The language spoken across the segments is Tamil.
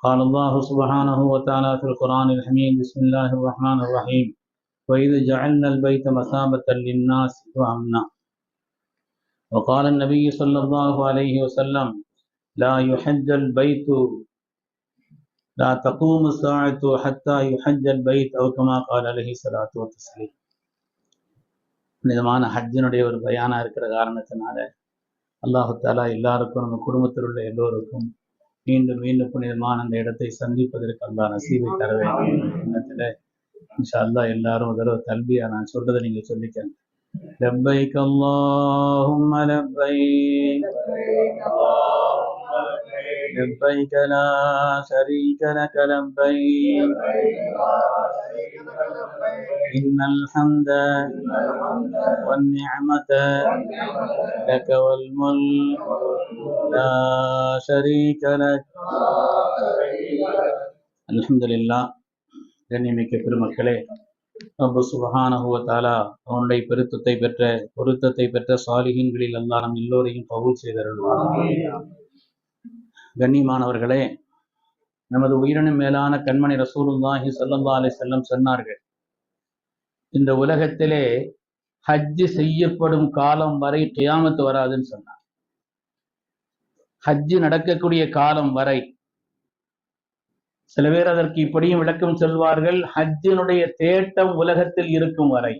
قال الله سبحانه وتعالى في القرآن الحميد بسم الله الرحمن الرحيم وإذ جعلنا البيت مثابة للناس وأمنا وقال النبي صلى الله عليه وسلم لا يحج البيت لا تقوم الساعة حتى يحج البيت أو كما قال عليه الصلاة والتسليم புனிதமான ஹஜ்ஜினுடைய ஒரு பயானா இருக்கிற காரணத்தினால அல்லாஹு தாலா எல்லாருக்கும் நம்ம குடும்பத்தில் உள்ள எல்லோருக்கும் மீண்டும் மீண்டும் புனிதமான அந்த இடத்தை சந்திப்பதற்கு அல்லா நசீவை தர வேண்டும் எண்ணத்துல இன்ஷா அல்லா எல்லாரும் ஒரு தடவை தல்பியா நான் சொல்றதை நீங்க சொல்லிக்கங்க لبيك اللهم لبيك لبيك لا شريك لك لبيك إن الحمد والنعمة لك والملك لا شريك لك الحمد لله கண்ணியமிக்க பெருமக்களே ரப்பு சுபஹானஹுவ தாலா அவனுடைய பெருத்தத்தை பெற்ற பொருத்தத்தை பெற்ற சாலிகின்களில் அல்லா நம் எல்லோரையும் கபூல் செய்தருள்வார் கண்ணியமானவர்களே நமது உயிரினும் மேலான கண்மணி ரசூலுல்லாஹி ஸல்லல்லாஹு அலைஹி வஸல்லம் சொன்னார்கள் இந்த உலகத்திலே ஹஜ்ஜு செய்யப்படும் காலம் வரை கியாமத்து வராதுன்னு சொன்னார் ஹஜ்ஜு நடக்கக்கூடிய காலம் வரை. சில பேர் அதற்கு இப்படியும் விளக்கம் சொல்வார்கள் ஹஜ்ஜினுடைய தேட்டம் உலகத்தில் இருக்கும் வரை.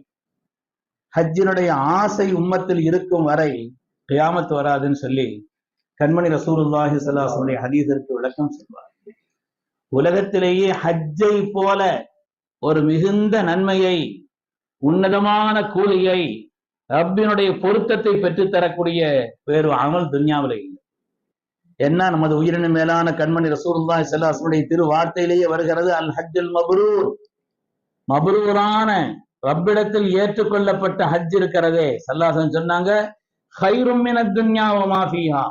ஹஜ்ஜினுடைய ஆசை உம்மத்தில் இருக்கும் வரை கியாமத்து வராதுன்னு சொல்லி கண்மணி ரசூலுல்லாஹி ஸல்லல்லாஹு ஹதீஸிற்கு விளக்கம் சொல்வார் உலகத்திலேயே ஹஜ்ஜை போல ஒரு மிகுந்த நன்மையை உன்னதமான கூலியை ரப்பினுடைய பொருத்தத்தை பெற்றுத்தரக்கூடிய வேறு அமல் துன்யாவில் இல்லை. என்ன? நமது உயிரின மேலான கண்மணி ரசூல்லா செல்லாசனுடைய திரு வார்த்தையிலேயே வருகிறது அல் ஹஜ்ஜுல் மபரூர். மபரூரான ரப்பிடத்தில் ஏற்றுக்கொள்ளப்பட்ட ஹஜ் இருக்கிறதே. சல்லாசன் சொன்னாங்க ஹைரும் மின துன்யா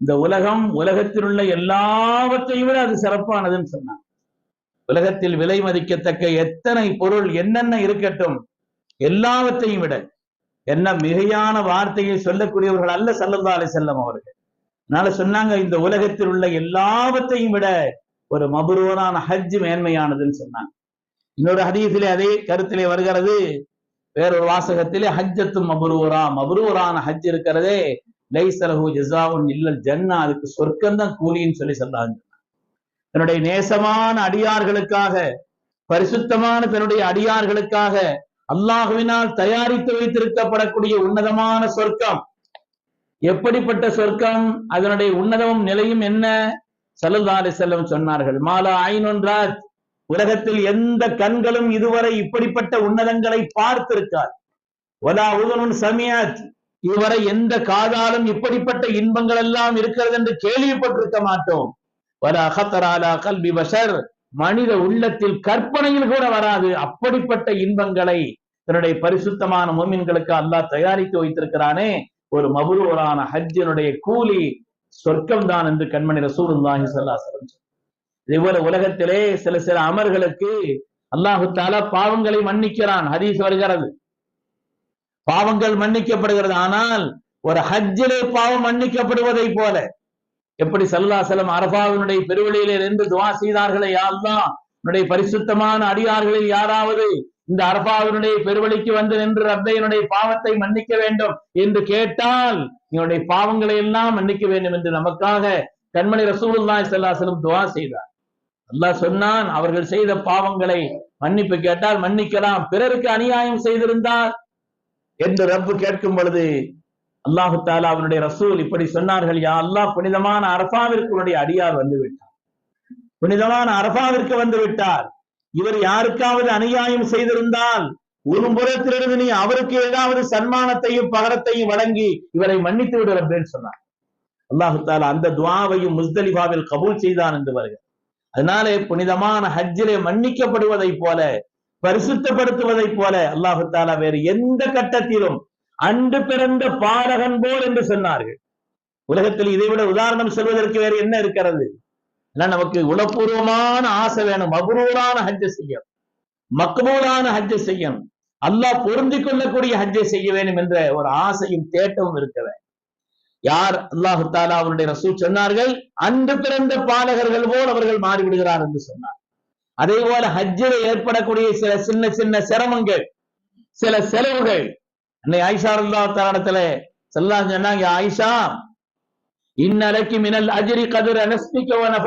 இந்த உலகம் உலகத்தில் உள்ள எல்லாவற்றையும் விட அது சிறப்பானதுன்னு சொன்னாங்க. உலகத்தில் விலை மதிக்கத்தக்க எத்தனை பொருள் என்னென்ன இருக்கட்டும் எல்லாவற்றையும் விட என்ன மிகையான வார்த்தையை சொல்லக்கூடியவர்கள் அல்ல சல்லல்லா அலி செல்லம் அவர்கள். அதனால சொன்னாங்க இந்த உலகத்தில் உள்ள எல்லாவற்றையும் விட ஒரு மபுரூரான ஹஜ் மேன்மையானதுன்னு சொன்னாங்க. இன்னொரு ஹதீஸிலே அதே கருத்திலே வருகிறது. வேறொரு வாசகத்திலே ஹஜ்ஜத்தும் மபுரூரா மபுரூரான ஹஜ் இருக்கிறதே லைசலஹு ஜசாவுன் இல்லல் ஜன்னா அதுக்கு சொர்க்கம் தான் கூலின்னு சொல்லி சொல்லாங்க தன்னுடைய நேசமான அடியார்களுக்காக பரிசுத்தமான தன்னுடைய அடியார்களுக்காக அல்லாஹுவினால் தயாரித்து வைத்திருக்கப்படக்கூடிய உன்னதமான சொர்க்கம். எப்படிப்பட்ட சொர்க்கம்? அதனுடைய உன்னதமும் நிலையும் என்ன? சல்லல்லா அலி செல்லம் சொன்னார்கள் மாலா ஐநொன்றார் உலகத்தில் எந்த கண்களும் இதுவரை இப்படிப்பட்ட உன்னதங்களை பார்த்திருக்கார் ஒலா சமியாத். இதுவரை எந்த காதாலும் இப்படிப்பட்ட இன்பங்கள் எல்லாம் இருக்கிறது என்று கேள்விப்பட்டிருக்க மாட்டோம். கல்வி மனித உள்ளத்தில் கற்பனையில் கூட வராது. அப்படிப்பட்ட இன்பங்களை தன்னுடைய பரிசுத்தமான மோமின்களுக்கு அல்லாஹ் தயாரித்து வைத்திருக்கிறானே. ஒரு மபுரூரான ஹஜ்ஜினுடைய கூலி சொர்க்கம் தான் என்று கண்மணி ரசூலுல்லாஹி ஸல்லல்லாஹு இதுபோல உலகத்திலே சில சில அமர்களுக்கு அல்லாஹு தாலா பாவங்களை மன்னிக்கிறான். ஹதீஸ் வருகிறது. பாவங்கள் மன்னிக்கப்படுகிறது. ஆனால் ஒரு ஹஜ்ஜிலே பாவம் மன்னிக்கப்படுவதை போல எப்படி சல்லாசலம் அரபாவினுடைய பெருவழியிலே இருந்து துவா செய்தார்களே யாரெல்லாம் உன்னுடைய பரிசுத்தமான அடியார்களில் யாராவது இந்த அரபாவினுடைய பெருவழிக்கு வந்து நின்று ரப்பையனுடைய பாவத்தை மன்னிக்க வேண்டும் என்று கேட்டால் என்னுடைய பாவங்களை எல்லாம் மன்னிக்க வேண்டும் என்று நமக்காக கண்மணி ரசூலுல்லாய் சல்லாசலம் துவா செய்தார். அல்லாஹ் சொன்னான் அவர்கள் செய்த பாவங்களை மன்னிப்பு கேட்டால் மன்னிக்கலாம். பிறருக்கு அநியாயம் செய்திருந்தார் என்று ரப்பு கேட்கும் பொழுது அல்லாஹு தாலா அவனுடைய ரசூல் இப்படி சொன்னார்கள் யா அல்லாஹ் புனிதமான அரபாவிற்கு உன்னுடைய அடியார் வந்து விட்டார். புனிதமான அரபாவிற்கு வந்து விட்டார். இவர் யாருக்காவது அநியாயம் செய்திருந்தால் ஒரு புறத்திலிருந்து நீ அவருக்கு ஏதாவது சன்மானத்தையும் பகரத்தையும் வழங்கி இவரை மன்னித்து விடுற அப்படின்னு சொன்னார். அல்லாஹு தாலா அந்த துவாவையும் முஸ்தலிபாவில் கபூல் செய்தான் என்று வருகிறார். அதனாலே புனிதமான ஹஜ்ஜிலே மன்னிக்கப்படுவதை போல பரிசுத்தப்படுத்துவதை போல அல்லாஹு தாலா வேறு எந்த கட்டத்திலும் அன்று பிறந்த பாலகன் போல் என்று சொன்னார்கள். உலகத்தில் இதைவிட உதாரணம் சொல்வதற்கு வேறு என்ன இருக்கிறது? ஏன்னா நமக்கு உளப்பூர்வமான ஆசை வேணும். மபரூரான ஹஜ்ஜ செய்யணும். மக்பூலான ஹஜ்ஜ செய்யணும். அல்லாஹ் பொருந்தி கொள்ளக்கூடிய ஹஜ்ஜை செய்ய வேண்டும் என்ற ஒரு ஆசையும் தேட்டமும் இருக்கிற யார்? அல்லாஹு தாலா அவருடைய ரசூல் சொன்னார்கள் அன்று பிறந்த பாலகர்கள் போல் அவர்கள் மாறிவிடுகிறார் என்று சொன்னார். அதே போல ஹஜ்ஜில் ஏற்படக்கூடிய சில சின்ன சின்ன சிரமங்கள் சில செலவுகள் அன்னை ஆயிஷா இருந்தா தாரத்துல சொல்லா சொன்னாங்க ஆயிஷா இன்னலைக்கு மினல் அஜிரி கதிர் அனஸ்திக்கவன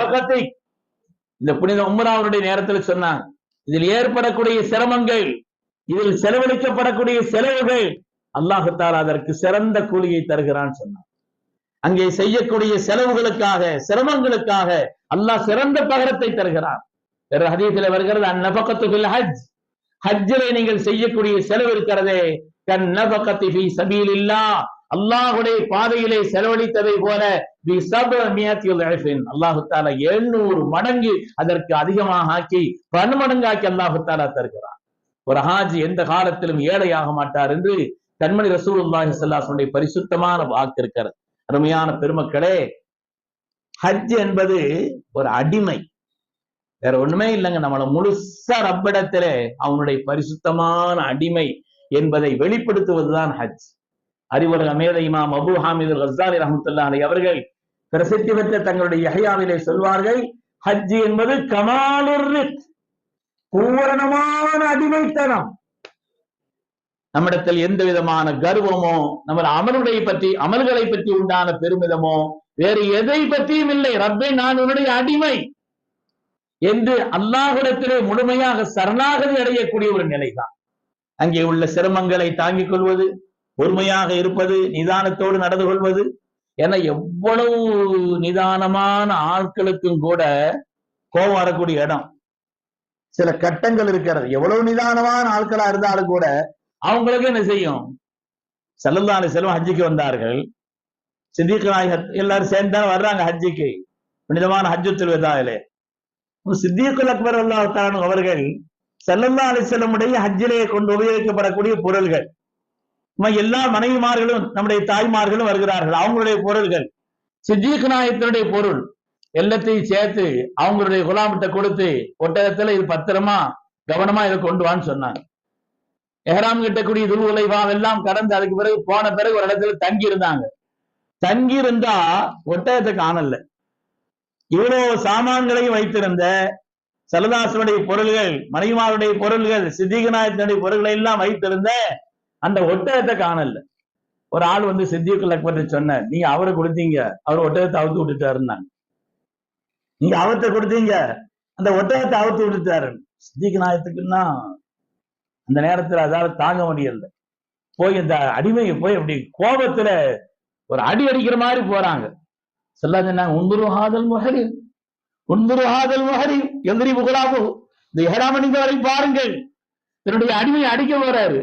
இந்த புனித உம்ராவனுடைய நேரத்தில் சொன்னாங்க இதில் ஏற்படக்கூடிய சிரமங்கள் இதில் செலவழிக்கப்படக்கூடிய செலவுகள் அல்லாஹத்தால் அதற்கு சிறந்த கூலியை தருகிறான் சொன்னான் அங்கே செய்யக்கூடிய செலவுகளுக்காக சிரமங்களுக்காக அல்லாஹ் சிறந்த பகரத்தை தருகிறான். வேற ஹதீசில வருகிறது அந்நபக்கத்து ஹஜ். ஹஜ்ஜிலே நீங்கள் செய்யக்கூடிய செலவு இருக்கிறதே அல்லாஹுடைய பாதையிலே செலவழித்ததை போல அல்லாஹு தாலா எழுநூறு மடங்கு அதற்கு அதிகமாக ஆக்கி பன்மடங்காக்கி அல்லாஹு தாலா தருகிறான். ஒரு ஹாஜி எந்த காலத்திலும் ஏழையாக மாட்டார் என்று கண்மணி ரசூலுல்லாஹி ஸல்லல்லாஹு பரிசுத்தமான வாக்கு இருக்கிறது. அருமையான பெருமக்களே ஹஜ் என்பது ஒரு அடிமை. வேற ஒண்ணுமே இல்லைங்க. நம்மளை முழுசா ரப்பிடத்திலே அவனுடைய பரிசுத்தமான அடிமை. என்பதை வெளிப்படுத்துவதுதான் ஹஜ். அறிவர் அமேத இமாம் அபு ஹாமிது ஹசாரி ரஹமத்துல்லா அலி அவர்கள் பிரசித்தி பெற்ற தங்களுடைய யஹயாவிலே சொல்வார்கள் ஹஜ் என்பது கமாலுர் பூரணமான அடிமைத்தனம். நம்மிடத்தில் எந்த விதமான கர்வமோ நம்ம அமலுடைய பற்றி அமல்களை பற்றி உண்டான பெருமிதமோ வேறு எதை பற்றியும் இல்லை. ரப்பே நான் உன்னுடைய அடிமை என்று அல்லாஹிடத்திலே முழுமையாக சரணாகதி அடையக்கூடிய ஒரு நிலைதான். அங்கே உள்ள சிரமங்களை தாங்கிக் கொள்வது பொறுமையாக இருப்பது நிதானத்தோடு நடந்து கொள்வது என எவ்வளவு நிதானமான ஆட்களுக்கும் கூட கோபம் வரக்கூடிய இடம். சில கட்டங்கள் இருக்கிறது. எவ்வளவு நிதானமான ஆட்களா இருந்தாலும் கூட அவங்களுக்கு என்ன செய்யும்? செல்லந்தான செல்வம் ஹஜ்ஜிக்கு வந்தார்கள். சித்திக் நாயகர் எல்லாரும் சேர்ந்து வர்றாங்க ஹஜ்ஜிக்கு. புனிதமான ஹஜ்ஜுத்தில் விதாயிலே சித்திகுல் அக்பர் அல்லாஹானு அவர்கள் செல்லல்லா அலி செல்லமுடைய ஹஜ்ஜிலே கொண்டு உபயோகிக்கப்படக்கூடிய பொருள்கள். எல்லா மனைவிமார்களும் நம்முடைய தாய்மார்களும் வருகிறார்கள். அவங்களுடைய பொருள்கள். சித்திக் நாயத்தினுடைய பொருள். எல்லாத்தையும் சேர்த்து அவங்களுடைய குலாமிட்ட கொடுத்து ஒட்டகத்துல இது பத்திரமா கவனமா இதை கொண்டு வான்னு சொன்னாங்க. எஹராம் கிட்டக்கூடிய துருவுலைவா எல்லாம் கடந்து அதுக்கு பிறகு போன பிறகு ஒரு இடத்துல தங்கி இருந்தாங்க தங்கி இருந்தா ஒட்டகத்தை காணல. இவ்வளவு சாமான்களையும் வைத்திருந்த சரதாசனுடைய பொருள்கள் மணிமாருடைய பொருள்கள் சித்திகநாயகத்தினுடைய பொருள்களை எல்லாம் வைத்திருந்த அந்த ஒட்டகத்தை காணல. ஒரு ஆள் வந்து சித்திகுல் அக்பர் சொன்ன நீங்க அவரை கொடுத்தீங்க அவர் ஒட்டகத்தை அவுத்து விட்டுட்டாருன்னாங்க. நீங்க அவத்தை கொடுத்தீங்க அந்த ஒட்டகத்தை அவுத்து விட்டுட்டாரு. சித்திக்கு நாயத்துக்குன்னா அந்த நேரத்துல அதால தாங்க முடியல. போய் இந்த அடிமையை போய் அப்படி கோபத்துல ஒரு அடி அடிக்கிற மாதிரி போறாங்க. சொல்ல சொன்னாங்க உந்துரு ஹாதல் முஹரி ஆதல் மகரி முஹரி எந்திரி இந்த ஏழாமணிங்க வரை பாருங்கள். தன்னுடைய அடிமையை அடிக்க போறாரு.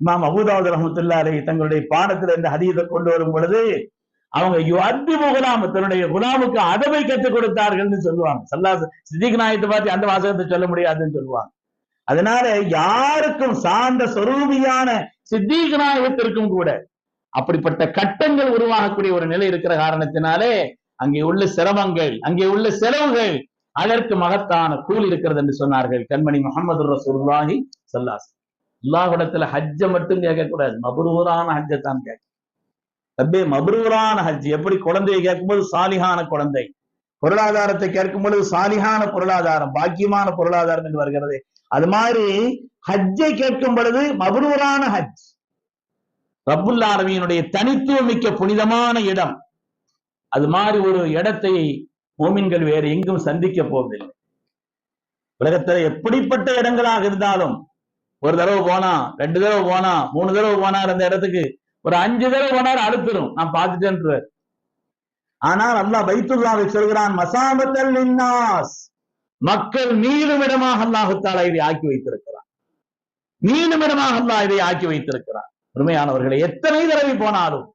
இமாம் அபுதாவது ரஹமத்துல்லாரை தங்களுடைய பாடத்துல இந்த ஹதீதை கொண்டு வரும் பொழுது அவங்க அத்தி குலாம் தன்னுடைய குலாமுக்கு அதவை கற்றுக் கொடுத்தார்கள்னு சொல்லுவாங்க. சல்லா சித்திக் நாயத்தை பார்த்து அந்த வாசகத்தை சொல்ல முடியாதுன்னு சொல்லுவாங்க. அதனால யாருக்கும் சார்ந்த சொரூபியான சித்திக் நாயகத்திற்கும் கூட அப்படிப்பட்ட கட்டங்கள் உருவாகக்கூடிய ஒரு நிலை இருக்கிற காரணத்தினாலே அங்கே உள்ள சிரமங்கள் அங்கே உள்ள செலவுகள் அதற்கு மகத்தான கூல் இருக்கிறது என்று சொன்னார்கள் கண்மணி முகமது ரசூல்லாஹி சல்லாஸ் அல்லாஹிடத்துல ஹஜ்ஜ மட்டும் கேட்கக்கூடாது. மபுரூரான ஹஜ்ஜை தான் கேட்க. ரப்பே மபுரூரான ஹஜ். எப்படி குழந்தையை கேட்கும்போது சாலிகான குழந்தை. பொருளாதாரத்தை கேட்கும் பொழுது சாலிகான பொருளாதாரம் பாக்கியமான பொருளாதாரம் என்று வருகிறது. அது மாதிரி ஹஜ்ஜை கேட்கும் பொழுது மபுரூரான ஹஜ். ரபுல்லா அரபியினுடைய தனித்துவ மிக்க புனிதமான இடம். அது மாதிரி ஒரு இடத்தை மோமின்கள் வேறு எங்கும் சந்திக்க போவதில்லை. உலகத்துல எப்படிப்பட்ட இடங்களாக இருந்தாலும் ஒரு தடவை போனா ரெண்டு தடவை போனா மூணு தடவை போனார் அந்த இடத்துக்கு ஒரு அஞ்சு தடவை போனார் அழுத்துரும் நான் பார்த்துட்டேன் ஆனால் அல்லாஹ் பைத்துல்லாவை சொல்கிறான் மசாமத்தல் நின்னாஸ் மக்கள் மீளும் இடமாக அல்லாஹுத்தாலா இதை ஆக்கி வைத்திருக்கிறான். மீளும் இடமாக அல்லாஹ் இதை ஆக்கி வைத்திருக்கிறான். உண்மையானவர்களை எத்தனை தடவை போனாலும்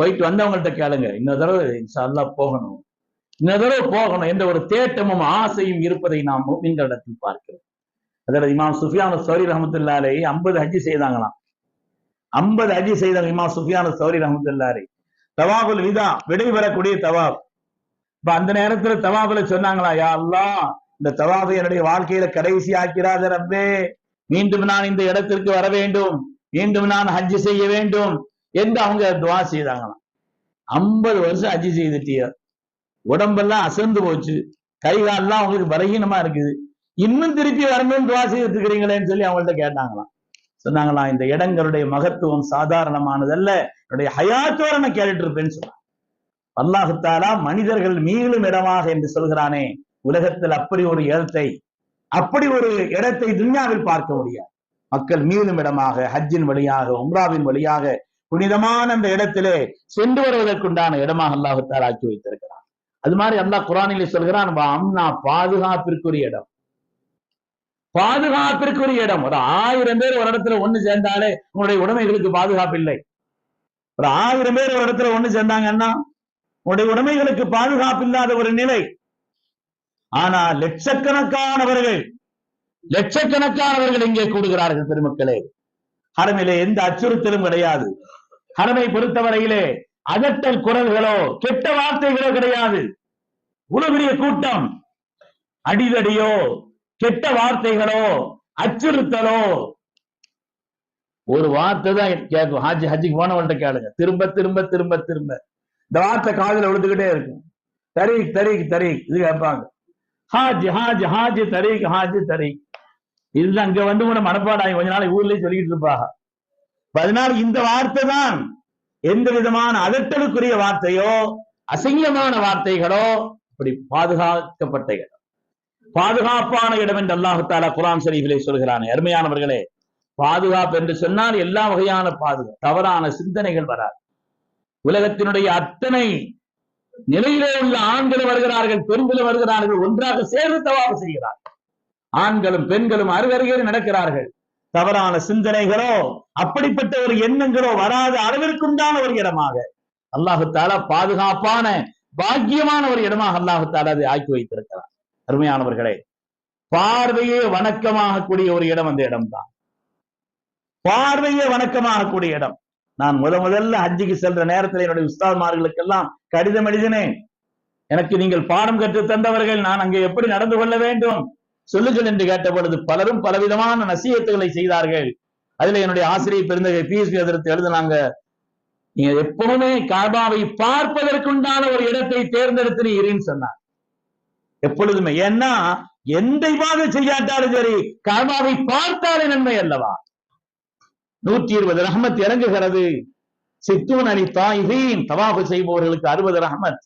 போயிட்டு வந்தவங்கள்ட்ட கேளுங்க. இன்னொரு தடவை இன்ஷா அல்லா போகணும். இந்த தடவை போகணும் என்ற ஒரு தேட்டமும் ஆசையும் இருப்பதை நாம் மீன்களிடத்தில் பார்க்கிறோம். அதில் இமாம் சுஃபியான சௌரி ரஹமத்துல்லாலே ஐம்பது ஹஜ்ஜி செய்தாங்களாம். ஐம்பது ஹஜ்ஜி செய்தாங்க இமாம் சுஃபியான சௌரி ரஹமத்துல்லாரே தவாபுல் விதா விடைபெறக்கூடிய தவாப். இப்ப அந்த நேரத்துல தவாபுல சொன்னாங்களா யா அல்லாஹ் இந்த தவாபு என்னுடைய வாழ்க்கையில கடைசி ஆக்கிறாத ரப்பே. மீண்டும் நான் இந்த இடத்திற்கு வர வேண்டும். மீண்டும் நான் ஹஜ்ஜி செய்ய வேண்டும். என்று அவங்க துவா செய்தாங்களாம். ஐம்பது வருஷம் அஜி செய்துட்டிய. உடம்பெல்லாம் அசந்து போச்சு. கை அவங்களுக்கு பலகீனமா இருக்குது. இன்னும் திருப்பி வரணும்னு துவா செய்துட்டு இருக்கிறீங்களேன்னு சொல்லி அவங்கள்ட்ட கேட்டாங்களாம். சொன்னாங்களாம் இந்த இடங்களுடைய மகத்துவம் சாதாரணமானதல்ல. என்னுடைய ஹயாச்சோரனை நான் கேட்டுட்டு இருப்பேன்னு சொன்னாங்க. அல்லாஹுத்தாலா மனிதர்கள் மீளும் இடமாக என்று சொல்கிறானே. உலகத்தில் அப்படி ஒரு இடத்தை அப்படி ஒரு இடத்தை துன்யாவில் பார்க்க முடியாது. மக்கள் மீளும் இடமாக ஹஜ்ஜின் வழியாக உம்ராவின் வழியாக புனிதமான அந்த இடத்திலே சென்று வருவதற்குண்டான இடமாக அல்லாஹுத்தாலா ஆக்கி வைத்திருக்கிறான். அது மாதிரி அல்லாஹ் குரானிலே சொல்கிறான் அம்னா பாதுகாப்பிற்குரிய இடம். பாதுகாப்பிற்குரிய இடம். ஒரு ஆயிரம் பேர் ஒரு இடத்துல ஒண்ணு சேர்ந்தாலே உங்களுடைய உடைமைகளுக்கு பாதுகாப்பு இல்லை. ஒரு ஆயிரம் பேர் ஒரு இடத்துல ஒண்ணு சேர்ந்தாங்கன்னா உங்களுடைய உடைமைகளுக்கு பாதுகாப்பு இல்லாத ஒரு நிலை. ஆனா லட்சக்கணக்கானவர்கள் லட்சக்கணக்கானவர்கள் இங்கே கூடுகிறார்கள் பெருமக்களே. அரமிலே எந்த அச்சுறுத்தலும் கிடையாது. கடமை பொறுத்தவரையிலே அதட்டல் குரல்களோ கெட்ட வார்த்தைகளோ கிடையாது. உலகிய கூட்டம். அடிதடியோ கெட்ட வார்த்தைகளோ அச்சுறுத்தலோ. ஒரு வார்த்தை தான் கேட்கும். ஹாஜி ஹஜ்ஜிக்கு போனவன்ட்ட கேளுங்க. திரும்ப திரும்ப திரும்ப திரும்ப. இந்த வார்த்தை காதுல விழுந்துகிட்டே இருக்கும். தரீக் தரீக் தரீக். இது கேட்பாங்க. ஹாஜ் ஹாஜ் ஹாஜ் தரீக் ஹாஜ் தரீக். இதுதான் அங்க வந்து கூட மனப்பாடாகி கொஞ்ச நாள் ஊர்லயே சொல்லிக்கிட்டு இருப்பாங்க. அதனால் இந்த வார்த்தை தான் எந்த விதமான அதட்டலுக்குரிய வார்த்தையோ அசிங்கமான வார்த்தைகளோ அப்படி பாதுகாக்கப்பட்ட இடம். பாதுகாப்பான இடம் என்று அல்லாஹு தாலா குரான் ஷரீஃபிலே சொல்கிறான். அருமையானவர்களே பாதுகாப்பு என்று சொன்னால் எல்லா வகையான பாதுகாப்பு தவறான சிந்தனைகள் வராது. உலகத்தினுடைய அத்தனை நிலையிலே உள்ள ஆண்கள் வருகிறார்கள் பெண்களும் வருகிறார்கள் ஒன்றாக சேர்ந்து தவாப்பு செய்கிறார்கள். ஆண்களும் பெண்களும் அருகருகே நடக்கிறார்கள். தவறான சிந்தனைகளோ அப்படிப்பட்ட ஒரு எண்ணங்களோ வராத அளவிற்குண்டான ஒரு இடமாக. அல்லாஹு தாலா பாதுகாப்பான பாக்கியமான ஒரு இடமாக அல்லாஹு தாலா அதை ஆக்கி வைத்திருக்கிறார் அருமையானவர்களே பார்வையே வணக்கமாகக்கூடிய ஒரு இடம் அந்த இடம்தான். பார்வையே வணக்கமாகக்கூடிய இடம். நான் முத முதல்ல ஹஜ்ஜிக்கு சென்ற நேரத்தில் என்னுடைய உஸ்தாத்மார்களுக்கெல்லாம் கடிதம் எழுதினேன். எனக்கு நீங்கள் பாடம் கற்று தந்தவர்கள் நான் அங்கே எப்படி நடந்து கொள்ள வேண்டும்? சொல்லுங்கள் என்று கேட்ட பொழுது பலரும் பலவிதமான நசீகத்துகளை செய்தார்கள். அதுல என்னுடைய ஆசிரியர் பெருந்தகை பிஎஸ்பி எதிர்த்து எழுதினாங்க நீங்க எப்பவுமே காபாவை பார்ப்பதற்குண்டான ஒரு இடத்தை தேர்ந்தெடுத்து சொன்னார். எப்பொழுதுமே ஏன்னா எந்த இவாத செய்யாட்டாலும் சரி காபாவை பார்த்தாலே நன்மை அல்லவா? நூற்றி இருபது ரஹமத் இறங்குகிறது. சித்தூன் அலி தாயின் தவாபு செய்பவர்களுக்கு அறுபது ரஹமத்.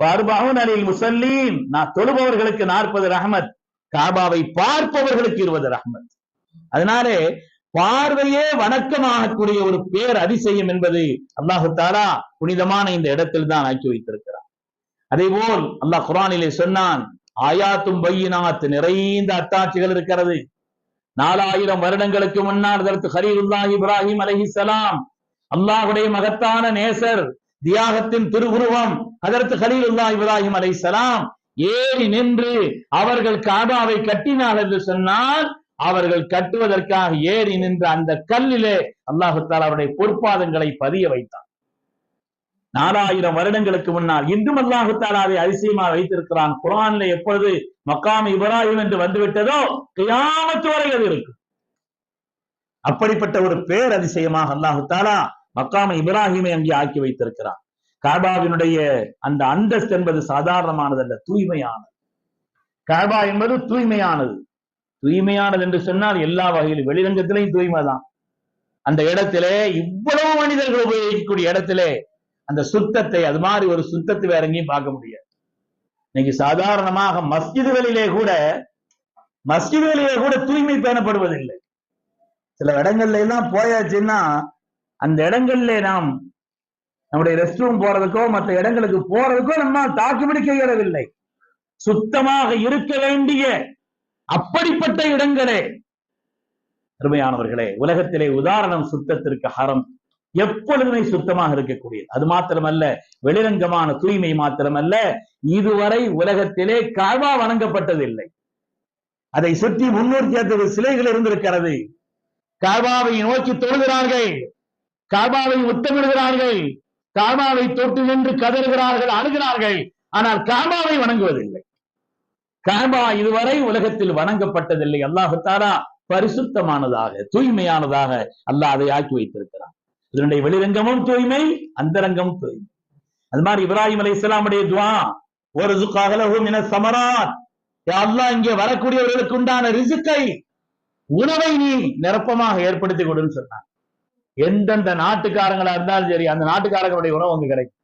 பார்பாவும் அலில் முசல்லீன் நான் தொழுபவர்களுக்கு நாற்பது ரஹமத். காபாவை பார்ப்பவர்களுக்கு இருபது ரஹமத். அதனாலே பார்வையே வணக்கமாகக்கூடிய ஒரு பேர் அதிசயம் என்பது அல்லாஹு தாலா புனிதமான இந்த இடத்தில் தான் ஆக்கி வைத்திருக்கிறார். அதே போல் அல்லாஹ் குரானிலே சொன்னான் ஆயாத்தும் பையினாத்து நிறைந்த அத்தாட்சிகள் இருக்கிறது. நாலாயிரம் வருடங்களுக்கு முன்னால் அதற்கு ஹரீருல்லா இப்ராஹிம் சலாம் அல்லாஹுடைய மகத்தான நேசர் தியாகத்தின் திருவுருவம் அதற்கு ஹலீலுல்லா இப்ராஹிம் சலாம் ஏறி நின்று அவர்கள் காபாவை கட்டினார் என்று சொன்னால் அவர்கள் கட்டுவதற்காக ஏறி நின்ற அந்த கல்லிலே அல்லாஹுத்தால் அவருடைய பொற்பாதங்களை பதிய வைத்தார் நாலாயிரம் வருடங்களுக்கு முன்னால் இன்றும் அல்லாஹு அதை அதிசயமா வைத்திருக்கிறான். குரான்ல எப்பொழுது மக்காம் இப்ராஹிம் என்று வந்துவிட்டதோ கியாமத்து வரை அது இருக்கும். அப்படிப்பட்ட ஒரு பேர் அதிசயமாக அல்லாஹு தாலா மக்காம இப்ராஹிமை அங்கே ஆக்கி வைத்திருக்கிறான். காபாவினுடைய அந்த அந்தஸ்து என்பது சாதாரணமானது அல்ல தூய்மையானது. காபா என்பது தூய்மையானது. தூய்மையானது என்று சொன்னால் எல்லா வகையிலும் வெளிரங்கத்திலையும் தூய்மைதான். அந்த இடத்திலே இவ்வளவு மனிதர்கள் உபயோகிக்கக்கூடிய இடத்திலே அந்த சுத்தத்தை அது மாதிரி ஒரு சுத்தத்தை வேற எங்கேயும் பார்க்க முடியாது. இன்னைக்கு சாதாரணமாக மஸ்ஜிதுகளிலே கூட மஸ்ஜிதுகளிலே கூட தூய்மை பேணப்படுவதில்லை. சில இடங்கள்ல எல்லாம் போயாச்சுன்னா அந்த இடங்கள்ல நாம் நம்முடைய ரெஸ்ட் ரூம் போறதுக்கோ மற்ற இடங்களுக்கு போறதுக்கோ நம்ம தாக்குபிடிக்க இயலவில்லை சுத்தமாக இருக்க வேண்டிய அப்படிப்பட்ட இடங்களே. அருமையானவர்களே உலகத்திலே உதாரணம் சுத்தத்திற்கு ஹரம். எப்பொழுதுமே சுத்தமாக இருக்கக்கூடியது. அது மாத்திரமல்ல வெளிரங்கமான தூய்மை மாத்திரமல்ல இதுவரை உலகத்திலே கால்வா வணங்கப்பட்டதில்லை. அதை சுற்றி முன்னூற்றி அறுபது சிலைகள் இருந்திருக்கிறது. காபாவை நோக்கி தொழுகிறார்கள். காபாவை உத்தமிடுகிறார்கள். காபாவை தொட்டு நின்று கதறுகிறார்கள் அணுகிறார்கள் ஆனால் காபாவை வணங்குவதில்லை. காபா இதுவரை உலகத்தில் வணங்கப்பட்டதில்லை. அல்லாஹு பரிசுத்தமானதாக தூய்மையானதாக அல்லாஹ் அதை ஆக்கி வைத்திருக்கிறான். இதனுடைய வெளிரங்கமும் தூய்மை அந்தரங்கமும் தூய்மை. அது மாதிரி இப்ராஹிம் அலை இஸ்லாமுடைய துவா ஒரு துக்காகலகும் என சமராத். அல்லாஹ் இங்கே வரக்கூடியவர்களுக்கு உண்டான ரிசுக்கை உணவை நீ நிரப்பமாக ஏற்படுத்தி கொடுன்னு சொன்னான். எந்தெந்த நாட்டுக்காரங்களா இருந்தாலும் சரி அந்த நாட்டுக்காரங்களுடைய உணவு அங்கு கிடைக்கும்.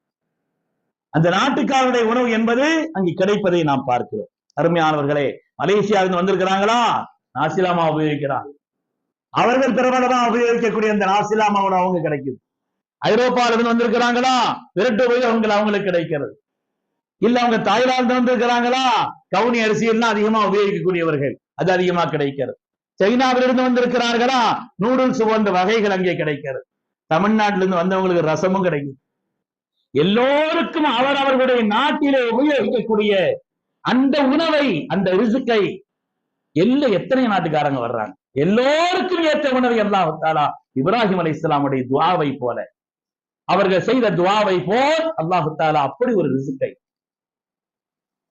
அந்த நாட்டுக்காரருடைய உணவு என்பது அங்கு கிடைப்பதை நாம் பார்க்கிறோம். அருமையானவர்களே மலேசியாவிலிருந்து வந்திருக்கிறாங்களா? நாசிலாமா உபயோகிக்கிறாங்க. அவர்கள் பிரபலமா உபயோகிக்கக்கூடிய அந்த நாசிலாமா உணவு அவங்க கிடைக்குது. ஐரோப்பால இருந்து வந்திருக்கிறாங்களா? விரட்டு உபயோகங்கள் அவங்களுக்கு கிடைக்கிறது. இல்ல அவங்க தாய்லாந்து வந்திருக்கிறாங்களா? கவுனி அரிசி எல்லாம் அதிகமா உபயோகிக்கக்கூடியவர்கள். அது அதிகமா கிடைக்கிறது. சைனாவிலிருந்து வந்திருக்கிறார்களா? நூடுல்ஸ் போன்ற வகைகள் அங்கே கிடைக்கிறது. தமிழ்நாட்டில இருந்து வந்தவங்களுக்கு ரசமும் கிடைக்கும் எல்லோருக்கும் அவர் அவர்களுடைய நாட்டிலே உபயோகிக்கக்கூடிய அந்த உணவை அந்த ரிசுக்கை எல்லா எத்தனை நாட்டுக்காரங்க வர்றாங்க? எல்லோருக்கும் ஏற்ற உணவை தாலா இப்ராஹிம் அலி இஸ்லாமுடைய துவாவை போல. அவர்கள் செய்த துவாவை போல் அல்லாஹு தாலா அப்படி ஒரு ரிசுக்கை.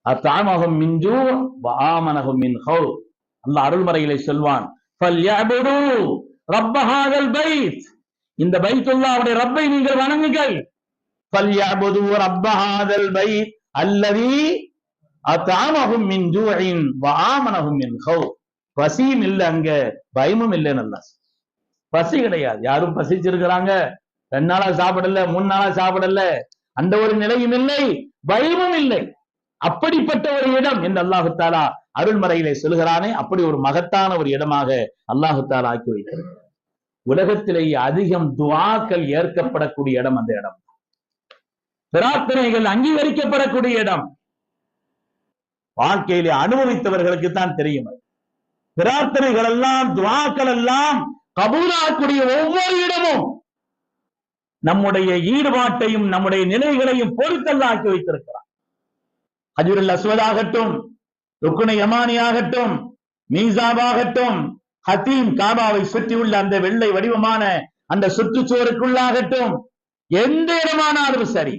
அத்தாமகம் மின்ஜூ ஆமனகம் மின் ஹௌ அல்ல அருள்மறையிலே சொல்வான் ரப்பஹாதல் பைத். இந்த பைத்துல்லாவுடைய ரப்பை நீங்கள் வணங்குங்கள். ஃபல்யஅபுது ரப்பஹாதல் பைத் அல்லதி அத்தாமகும் மின் ஜூஇன் வாமனகும் மின் ஹோ பசியும் இல்ல அங்க பயமும் இல்லை நல்லா பசி கிடையாது. யாரும் பசிச்சிருக்கிறாங்க. ரெண்டு நாளா சாப்பிடல மூணு நாளா சாப்பிடல. அந்த ஒரு நிலையும் இல்லை பயமும் இல்லை. அப்படிப்பட்ட ஒரு இடம் என்று அல்லாஹு தாலா அருள்மறையிலே சொல்கிறானே அப்படி ஒரு மகத்தான ஒரு இடமாக அல்லாஹு தாலா ஆக்கி வைக்கிறார் உலகத்திலேயே அதிகம் துவாக்கள் ஏற்கப்படக்கூடிய இடம் அந்த இடம். பிரார்த்தனைகள் அங்கீகரிக்கப்படக்கூடிய இடம். வாழ்க்கையிலே அனுபவித்தவர்களுக்கு தான் தெரியும் பிரார்த்தனைகள் எல்லாம் துவாக்கள் எல்லாம் கபூலாக்கூடிய ஒவ்வொரு இடமும் நம்முடைய ஈடுபாட்டையும் நம்முடைய நிலைகளையும் பொறுத்தல்லாக்கி வைத்திருக்கிறார் ஹஜுருல் அஸ்வதாகட்டும் ருக்குனை யமானி ஆகட்டும் மீசாபாகட்டும் ஹத்தீம் காபாவை சுற்றியுள்ள அந்த வெள்ளை வடிவமான அந்த சுற்றுச்சுவருக்குள்ளாகட்டும் எந்த இடமானாலும் சரி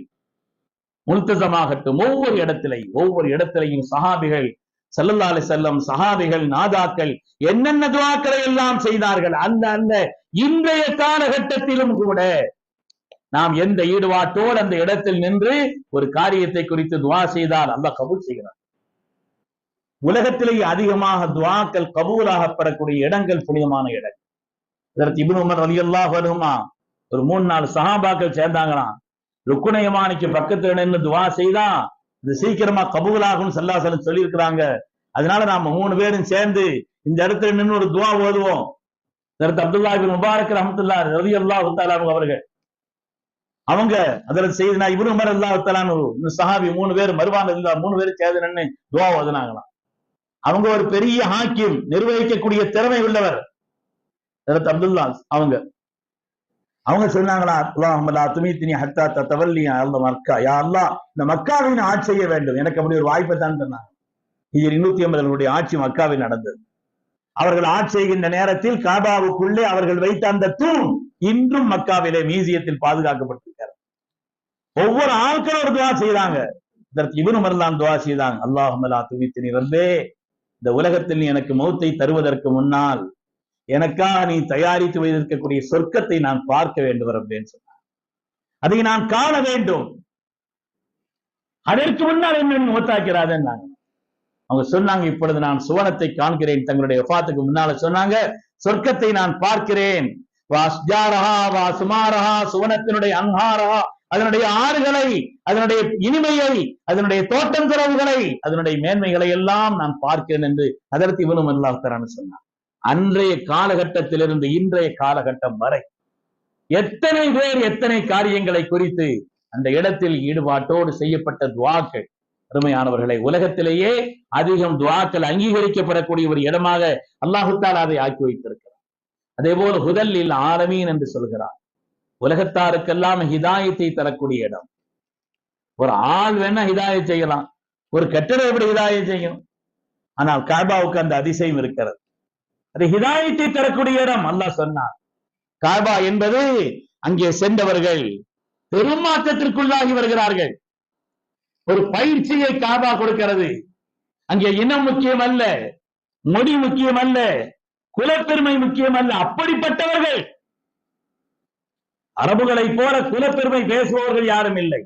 முல்தசமாகட்டும் ஒவ்வொரு இடத்திலையும் ஒவ்வொரு இடத்திலையும் சஹாபிகள் செல்லல்லாலை செல்லம் சஹாபிகள் நாதாக்கள் என்னென்ன துவாக்களை எல்லாம் செய்தார்கள் அந்த அந்த இன்றைய காலகட்டத்திலும் கூட நாம் எந்த ஈடுபாட்டோடு அந்த இடத்தில் நின்று ஒரு காரியத்தை குறித்து துவா செய்தால் அல்ல கபூல் செய்கிறார் உலகத்திலேயே அதிகமாக துவாக்கள் கபூலாகப்படக்கூடிய இடங்கள் புனிதமான இடம். இதற்கு இபின் உமர் அலி அல்லாஹ் வருமா ஒரு மூணு நாலு சஹாபாக்கள் சேர்ந்தாங்களாம். ருக்குணயமானிக்கு பக்கத்துல நின்று துவா செய்தா இது சீக்கிரமா கபூலாகும் சல்லாசலம் சொல்லியிருக்கிறாங்க. அதனால நாம மூணு பேரும் சேர்ந்து இந்த இடத்துல நின்று ஒரு துவா ஓதுவோம். இதற்கு அப்துல்லா முபாரக் ரஹமத்துல்லா ரவி அல்லா அவர்கள் அவங்க அதுல செய்தனா இவரு உமர் அல்லா சஹாபி மூணு பேர் மருவான் இருந்தா மூணு பேரும் சேர்ந்து துவா ஓதுனாங்களாம். அவங்க ஒரு பெரிய ஹாக்கியம் நிர்வகிக்கக்கூடிய திறமை உள்ளவர். அப்துல்லா அவங்க. அவங்க சொன்னாங்களா அல்லாஹ் துமித்தினி ஹத்தா தவல்லியா அல்ல மக்கா. யா அல்லா இந்த மக்காவின் ஆட்சி செய்ய வேண்டும். எனக்கு அப்படி ஒரு வாய்ப்பை தான் சொன்னாங்க இருநூத்தி ஐம்பது ஆட்சி மக்காவில் நடந்தது. அவர்கள் ஆட்சி செய்கின்ற நேரத்தில் காபாவுக்குள்ளே அவர்கள் வைத்த அந்த தூண் இன்றும் மக்காவிலே மியூசியத்தில் பாதுகாக்கப்பட்டு ஒவ்வொரு ஆட்களும் ஒரு துவா செய்தாங்க. இதற்கு இவனு மரலாம் துவா செய்தாங்க. அல்லாஹமலா துமித்தினி ரப்பே. இந்த உலகத்தில் நீ எனக்கு மௌத்தை தருவதற்கு முன்னால் எனக்காக நீ தயாரித்து வைத்திருக்கக்கூடிய சொர்க்கத்தை நான் பார்க்க வேண்டும் அப்படின்னு சொன்னார் அதை நான் காண வேண்டும். அதற்கு முன்னால் என்ன மூத்தாக்கிறாதுன்னாங்க அவங்க சொன்னாங்க இப்பொழுது நான் சுவனத்தை காண்கிறேன். தங்களுடைய ஒஃபாத்துக்கு முன்னால சொன்னாங்க சொர்க்கத்தை நான் பார்க்கிறேன். வா சுமாரஹா சுவனத்தினுடைய அங்காரஹா அதனுடைய ஆறுகளை அதனுடைய இனிமையை அதனுடைய தோட்டம் திறவுகளை அதனுடைய மேன்மைகளை எல்லாம் நான் பார்க்கிறேன் என்று அதற்கு இவனும் அல்லாஹரான்னு சொன்னான். அன்றைய காலகட்டத்திலிருந்து இன்றைய காலகட்டம் வரை எத்தனை பேர் எத்தனை காரியங்களை குறித்து அந்த இடத்தில் ஈடுபாட்டோடு செய்யப்பட்ட துவாக்கள் அருமையானவர்களை உலகத்திலேயே அதிகம் துவாக்கள் அங்கீகரிக்கப்படக்கூடிய ஒரு இடமாக அல்லாஹுத்தால் அதை ஆக்கி வைத்திருக்கிறார் அதே போல ஹுதல்லில் ஆலமீன் என்று சொல்கிறார் உலகத்தாருக்கெல்லாம் ஹிதாயத்தை தரக்கூடிய இடம். ஒரு ஆள் வேணா ஹிதாயம் செய்யலாம். ஒரு கட்டடம் எப்படி ஹிதாயத் செய்யும்? ஆனால் காபாவுக்கு அந்த அதிசயம் இருக்கிறது. அது ஹிதாயத்தை தரக்கூடிய இடம் அல்லாஹ் சொன்னார் காபா என்பது அங்கே சென்றவர்கள் பெருமாற்றத்திற்குள்ளாகி வருகிறார்கள். ஒரு பயிற்சியை காபா கொடுக்கிறது. அங்கே இனம் முக்கியம் அல்ல மொழி முக்கியம் அல்ல குலப்பெருமை முக்கியம் அல்ல அப்படிப்பட்டவர்கள் அரபுகளைப் போல குலப்பெருமை பேசுபவர்கள் யாரும் இல்லை.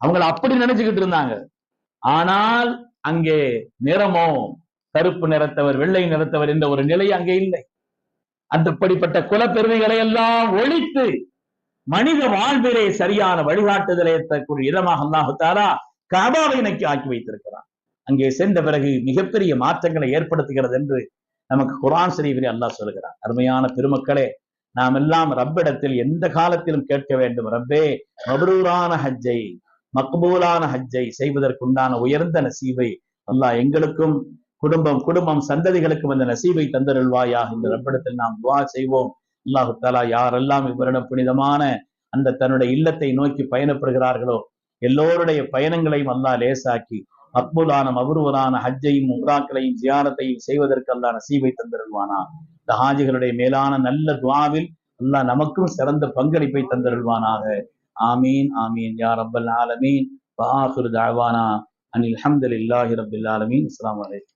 அவங்கள அப்படி நினைச்சுக்கிட்டு இருந்தாங்க. ஆனால் அங்கே நிறமோ கருப்பு நிறத்தவர் வெள்ளை நிறத்தவர் என்ற ஒரு நிலை அங்கே இல்லை. அந்தப்படிப்பட்ட குலப்பெருமைகளை எல்லாம் ஒழித்து மனித வாழ்விலே சரியான வழிகாட்டுதலை தரக்கூடிய இடமாக அல்லாஹு கபாவை நோக்கி ஆக்கி வைத்திருக்கிறான். அங்கே சென்ற பிறகு மிகப்பெரிய மாற்றங்களை ஏற்படுத்துகிறது என்று நமக்கு குரான் ஷரீஃபிலே அல்லாஹ் சொல்கிறார் அருமையான பெருமக்களே நாம் எல்லாம் ரப்பிடத்தில் எந்த காலத்திலும் கேட்க வேண்டும். ரப்பே மபரூரான ஹஜ்ஜை மக்பூலான ஹஜ்ஜை செய்வதற்குண்டான உயர்ந்த நசீவை அல்லாஹ் எங்களுக்கும் குடும்பம் குடும்பம் சந்ததிகளுக்கும் அந்த நசீவை தந்தருள்வாயா இந்த ரப்பிடத்தில் நாம் துவா செய்வோம். அல்லாஹு தாலா யாரெல்லாம் இவரிடம் புனிதமான அந்த தன்னுடைய இல்லத்தை நோக்கி பயணப்படுகிறார்களோ எல்லோருடைய பயணங்களையும் அல்லாஹ் லேசாக்கி மக்பூலான மபுருவரான ஹஜ்ஜையும் உம்ராக்களையும் ஜியாரத்தையும் செய்வதற்கு அல்லா நசீவை தந்திருவானா இந்த ஹாஜிகளுடைய மேலான நல்ல துவாவில் அல்லா நமக்கும் சிறந்த பங்களிப்பை தந்திருவானாக ஆமீன் ஆமீன். யா ரப்பல் ஆலமீன். வஆஹிரு தஅவானா. அனில் ஹம்துலில்லாஹி ஆலமீன். அஸ்ஸலாமு வலைக்கம்